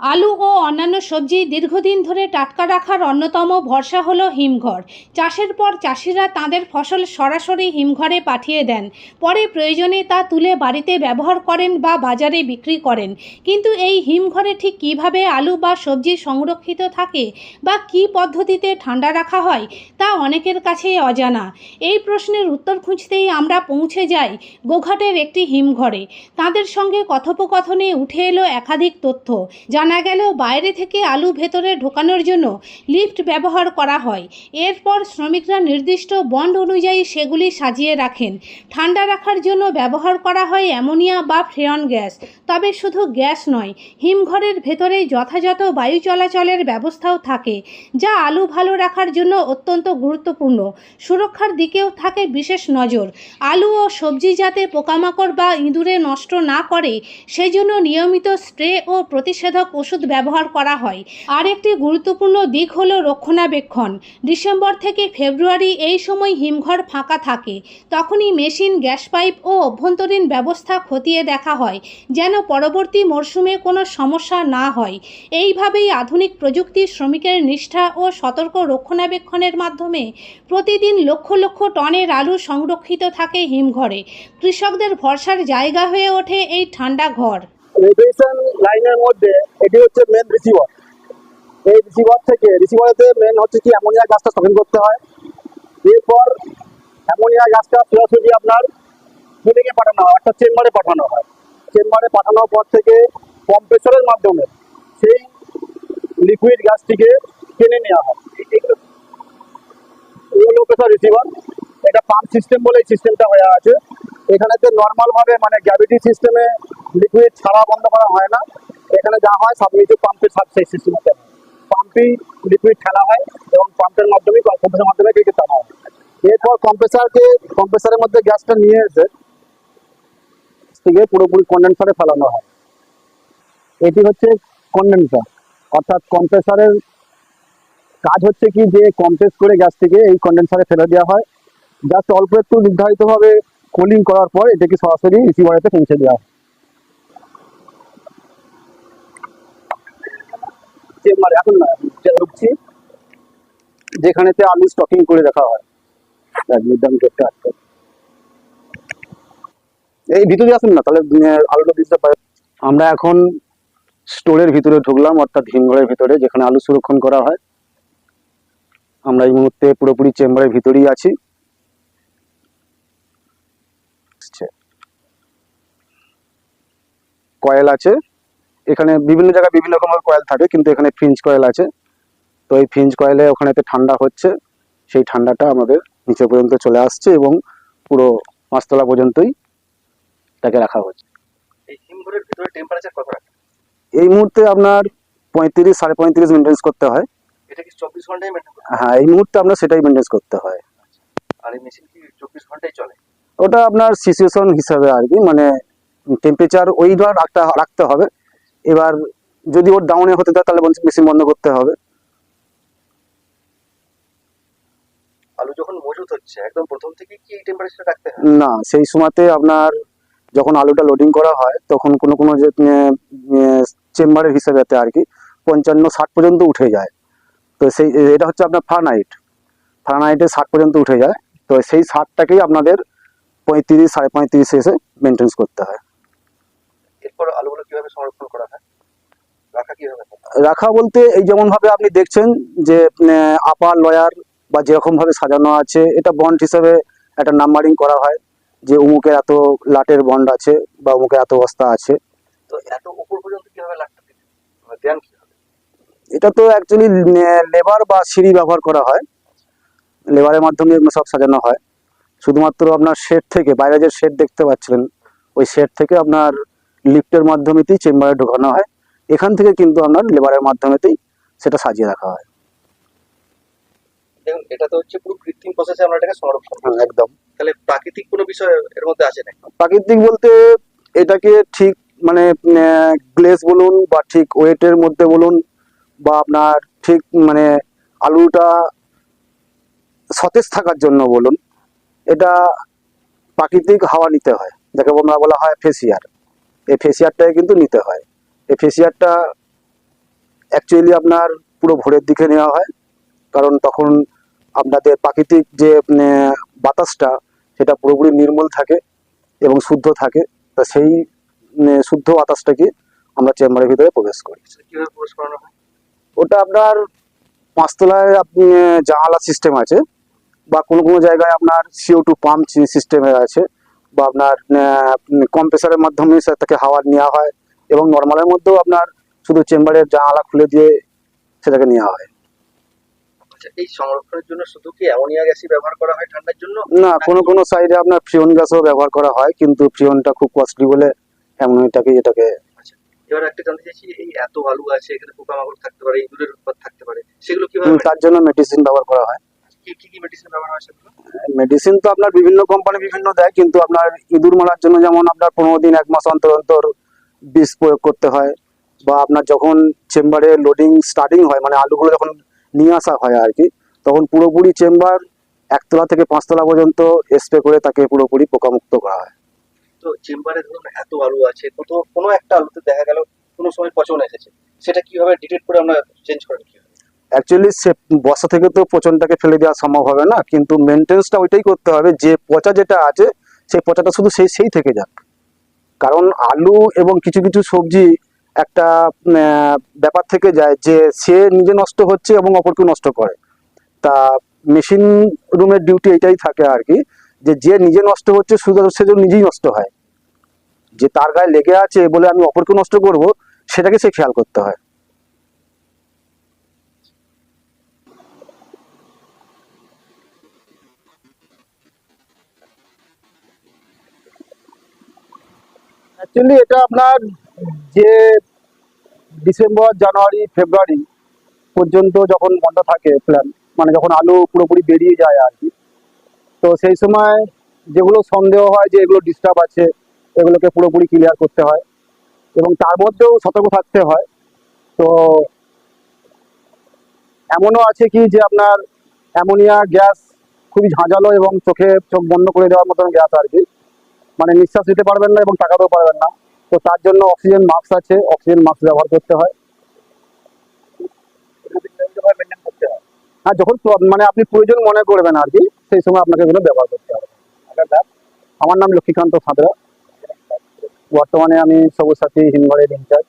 আলু ও অন্যান্য সবজি দীর্ঘদিন ধরে টাটকা রাখার অন্যতম ভরসা হলো হিমঘর। চাষের পর চাষিরা তাদের ফসল সরাসরি হিমঘরে পাঠিয়ে দেন। পরে প্রয়োজনে তা তুলে বাড়িতে ব্যবহার করেন বা বাজারে বিক্রি করেন। কিন্তু এই হিমঘরে ঠিক কীভাবে আলু বা সবজি সংরক্ষিত থাকে বা কী পদ্ধতিতে ঠান্ডা রাখা হয়, তা অনেকের কাছেই অজানা। এই প্রশ্নের উত্তর খুঁজতেই আমরা পৌঁছে যাই গোঘাটের একটি হিমঘরে। তাদের সঙ্গে কথোপকথনে উঠে এলো একাধিক তথ্য। জানা গেল, বাইরে থেকে আলু ভেতরে ঢোকানোর জন্য লিফট ব্যবহার করা হয়। এরপর শ্রমিকরা নির্দিষ্ট বন্ড অনুযায়ী সেগুলি সাজিয়ে রাখেন। ঠান্ডা রাখার জন্য ব্যবহার করা হয় অ্যামোনিয়া বা ফ্রেয়ন গ্যাস। তবে শুধু গ্যাস নয়, হিমঘরের ভেতরে যথাযথ বায়ু চলাচলের ব্যবস্থাও থাকে, যা আলু ভালো রাখার জন্য অত্যন্ত গুরুত্বপূর্ণ। সুরক্ষার দিকেও থাকে বিশেষ নজর। আলু ও সবজি যাতে পোকামাকড় বা ইঁদুরে নষ্ট না করে সেই জন্য নিয়মিত স্প্রে ও প্রতিষেধক ওষুধ ব্যবহার করা হয়। আর একটি গুরুত্বপূর্ণ দিক হল রক্ষণাবেক্ষণ। ডিসেম্বর থেকে ফেব্রুয়ারি এই সময় হিমঘর ফাঁকা থাকে। তখনই মেশিন, গ্যাস পাইপ ও অভ্যন্তরীণ ব্যবস্থা খতিয়ে দেখা হয়, যেন পরবর্তী মরশুমে কোনো সমস্যা না হয়। এইভাবেই আধুনিক প্রযুক্তি শ্রমিকের নিষ্ঠা ও সতর্ক রক্ষণাবেক্ষণের মাধ্যমে প্রতিদিন লক্ষ লক্ষ টনের আলু সংরক্ষিত থাকে হিমঘরে। কৃষকদের ভরসার জায়গা হয়ে ওঠে এই ঠান্ডা ঘর। রেডিয়েশন লাইনের মধ্যে এটি হচ্ছে মেন রিসিভার এই রিসিভার থেকে রিসিভারেতে মেন হচ্ছে কি? অ্যামোনিয়া গ্যাসটা শপিং করতে হয়। এরপর অ্যামোনিয়া গ্যাসটা সরাসরি আপনার কুলিংয়ে পাঠানো হয়, অর্থাৎ চেম্বারে পাঠানো হয়। চেম্বারে পাঠানোর পর থেকে কম্প্রেসরের মাধ্যমে সেই লিকুইড গ্যাসটিকে টেনে নেওয়া হয়। লো প্রেসার রিসিভার এটা পাম্প সিস্টেম বলে এই সিস্টেমটা হয়ে আছে। এখানেতে নর্মাল ভাবে মানে গ্র্যাভিটি সিস্টেমে লিকুইড ছাড়া বন্ধ করা হয় না। এখানে যা হয়, সব কিছু পাম্পের সাথে সেই সিস্টেমে পাম্পই লিকুইড ঠেলা হয় এবং পাম্পের মাধ্যমে কম্প্রেসারের মাধ্যমে কেটে টানা হয়। এরপর কম্প্রেসারকে কম্প্রেসারের মধ্যে গ্যাসটা নিয়ে এসে থেকে পুরোপুরি কন্ডেন্সারে ফেলানো হয়। এটি হচ্ছে কন্ডেন্সার অর্থাৎ কম্প্রেসারের কাজ হচ্ছে কি যে কম্প্রেস করে গ্যাসটিকে এই কন্ডেন্সারে ফেলে দেওয়া হয়। জাস্ট অল্প একটু নির্ধারিতভাবে কুলিং করার পর এটাকে সরাসরি রিসিভারেতে পৌঁছে দেওয়া হয়। চেম্বারে এখন না ঢুকছি, যেখানেতে আলু স্টকিং করে রাখা হয়। আটকে। এই ভিতরে আসুন না, তাহলে আলুটা দিতে পারে আমরা এখন স্টোরের ভিতরে ঢুকলাম, অর্থাৎ হিমঘরের ভিতরে, যেখানে আলু সংরক্ষণ করা হয়। আমরা এই মুহূর্তে পুরোপুরি চেম্বারের ভিতরেই আছি। কয়েল আছে। এখানে বিভিন্ন জায়গায় বিভিন্ন রকমের কয়েল থাকে কিন্তু এখানে ফ্রিঞ্জ কয়েল আছে। তো এই ফ্রিঞ্জ কয়েলে ওখানেতে ঠান্ডা হচ্ছে। সেই ঠান্ডাটা আমাদের নিচে পর্যন্ত চলে আসছে এবং পুরো পাঁচতলা পর্যন্তই তাকে রাখা হচ্ছে। এই মুহূর্তে আপনার পঁয়ত্রিশ সাড়ে পঁয়ত্রিশ মেনটেন্স করতে হয়। এটা কি চব্বিশ ঘন্টায় হ্যাঁ? এই মুহূর্তে আমরা সেটাই মেনটেন্স করতে হয়। আর এই মেশিন কি চব্বিশ ঘন্টায় চলে? ওটা আপনার সিচুয়েশন হিসাবে আর কি মানে টেম্পারেচার ওইটা রাখতে রাখতে হবে। এবার যদি ওর ডাউনে হতে চায় তাহলে বলছে মেশিন বন্ধ করতে হবে। আলু যখন মজুত হচ্ছে একদম প্রথম থেকে কি টেম্পারেচার রাখতে হয় না সেই সময়তে আপনার যখন আলুটা লোডিং করা হয় তখন কোনো কোনো যে চেম্বারের হিসাবেতে আর কি পঞ্চান্ন ষাট পর্যন্ত উঠে যায়। তো সেই এটা হচ্ছে আপনার ফারানাইট ফারানাইটে ষাট পর্যন্ত উঠে যায়। তো সেই ষাটটাকেই আপনাদের পঁয়ত্রিশ সাড়ে পঁয়ত্রিশ এসে মেনটেন্স করতে হয়। এরপর আলুগুলো কীভাবে সংরক্ষণ করা হয়? রাখা কীভাবে রাখা বলতে এই যেমন ভাবে আপনি দেখছেন যে আপার লয়ার বা যেরকম ভাবে সাজানো আছে এটা বন্ড হিসেবে একটা নাম্বারিং করা হয় যে উমুকের এত লাটের বন্ড আছে বা উমুকের এত বস্তা আছে। তো এত উপর পর্যন্ত কীভাবে লাগতে দেন এটা তো অ্যাকচুয়ালি লেবার বা সিঁড়ি ব্যবহার করা হয়। লেবারের মাধ্যমে এগুলো সব সাজানো হয়। শুধুমাত্র আপনার শেড থেকে বাইরে যে শেড দেখতে পাচ্ছিলেন ওই শেড থেকে আপনার লিফটের মাধ্যমেতেই চেম্বারে ঢোকানো হয়। এখান থেকে কিন্তু আপনার লেবারের মাধ্যমেতেই সেটা সাজিয়ে রাখা হয়। দেখুন এটা তো হচ্ছে পুরো কৃত্রিম প্রসেসে আমরা এটাকে সংরক্ষণ একদম। তাহলে প্রাকৃতিক কোনো বিষয় এর মধ্যে আছে নাকি? প্রাকৃতিক বলতে এটাকে ঠিক মানে গ্লেস বলুন বা ঠিক ওয়েটের মধ্যে বলুন বা আপনার ঠিক মানে আলুটা সতেজ থাকার জন্য বলুন এটা প্রাকৃতিক হাওয়া নিতে হয় যাকে আমরা বলা হয় ফেসিয়ার। এই ফেসিয়ারটাই কিন্তু নিতে হয়। এই ফেসিয়ারটা অ্যাকচুয়ালি আপনার পুরো ভোরের দিকে নেওয়া হয়। কারণ তখন আপনাদের প্রাকৃতিক যে বাতাসটা সেটা পুরোপুরি নির্মল থাকে এবং শুদ্ধ থাকে। তা সেই শুদ্ধ বাতাসটাকে আমরা চেম্বারের ভিতরে প্রবেশ করি। কীভাবে প্রবেশ করানো হয়? ওটা আপনার পাঁচতলায় আপনি জানালা সিস্টেম আছে বা কোনো কোনো জায়গায় আপনার সিও টু পাম্প সিস্টেমে আছে। বা আপনার কম্প্রেসারের মাধ্যমে সে- তাকে হাওয়া নেওয়া হয় এবং নর্মালের মধ্যেও আপনার শুধু চেম্বারের জানালা খুলে দিয়ে সেটাকে নেওয়া হয়। আচ্ছা এই সংরক্ষণের জন্য শুধু কি অ্যামোনিয়া গ্যাসই ব্যবহার করা হয় ঠান্ডার জন্য? না কোনো কোনো সাইডে আপনার ফ্রিয়ন গ্যাসও ব্যবহার করা হয় কিন্তু ফ্রিয়নটা খুব কস্টলি বলে এটাকে এটাকে এবার একটা জানতে চাইছি এই এত আলু আছে এখানে পোকামাকড় থাকতে পারে ইঁদুরের থাকতে পারে সেগুলো কীভাবে তার জন্য মেডিসিন ব্যবহার করা হয়। কি কি কি মেডিসিন ব্যবহার হয় সেগুলো? মেডিসিন তো আপনার বিভিন্ন কোম্পানি বিভিন্ন দেয় কিন্তু আপনার ইঁদুর মারার জন্য যেমন আপনার পনেরো দিন এক মাস অন্তর অন্তর বিষ প্রয়োগ করতে হয় বা আপনার যখন চেম্বারে লোডিং স্টার্টিং হয় মানে আলুগুলো যখন নিয়ে আসা হয় আর কি তখন পুরোপুরি চেম্বার একতলা থেকে পাঁচতলা পর্যন্ত স্প্রে করে তাকে পুরোপুরি পোকামুক্ত করা হয়। তো চেম্বারে ধরুন এত আলু আছে কত কোনো একটা আলুতে দেখা গেল কোনো সময় পচন এসেছে সেটা কীভাবে ডিটেক্ট করে আমরা চেঞ্জ করেন কি অ্যাকচুয়ালি সে বর্ষা থেকে তো পচনটাকে ফেলে দেওয়া সম্ভব হবে না, কিন্তু মেনটেন্সটা ওইটাই করতে হবে, যে পচা যেটা আছে, সেই পচাটা শুধু সেই সেই থেকে যাক। কারণ আলু এবং কিছু কিছু সবজি একটা ব্যাপার থেকে যায় যে সে নিজে নষ্ট হচ্ছে এবং অপরকে নষ্ট করে। তা মেশিন রুমের ডিউটি এটাই থাকে আর কি, যে যে নিজে নষ্ট হচ্ছে, শুধু সে নিজেই নষ্ট হয়। যে তার গায়ে লেগে আছে বলে আমি অপরকে নষ্ট করব, সেটাকে সে খেয়াল করতে হয়। অ্যাকচুয়ালি এটা আপনার যে ডিসেম্বর জানুয়ারি ফেব্রুয়ারি পর্যন্ত যখন বন্ধ থাকে প্ল্যান মানে যখন আলু পুরোপুরি বেরিয়ে যায় আর কি, তো সেই সময় যেগুলো সন্দেহ হয় যে এগুলো ডিস্টার্ব আছে, এগুলোকে পুরোপুরি ক্লিয়ার করতে হয় এবং তার মধ্যেও সতর্ক থাকতে হয়। তো এমনও আছে কি যে আপনার অ্যামোনিয়া গ্যাস খুবই ঝাঁঝালো এবং চোখে চোখ বন্ধ করে দেওয়ার মতন গ্যাস আর কি। মানে নিঃশ্বাস নিতে পারবেন না এবং টাকাতেও পারবেন না। তো তার জন্য অক্সিজেন মাস্ক আছে, অক্সিজেন মাস্ক ব্যবহার করতে হয়। হ্যাঁ যখন মানে আপনি প্রয়োজন মনে করবেন আর কি, সেই সময় আপনাকে এগুলো ব্যবহার করতে হবে। আমার নাম লক্ষ্মীকান্ত সাঁতরা। বর্তমানে আমি সবুজ সাথী হিমঘরের ইনচার্জ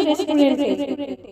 রেস্টুরেন্টে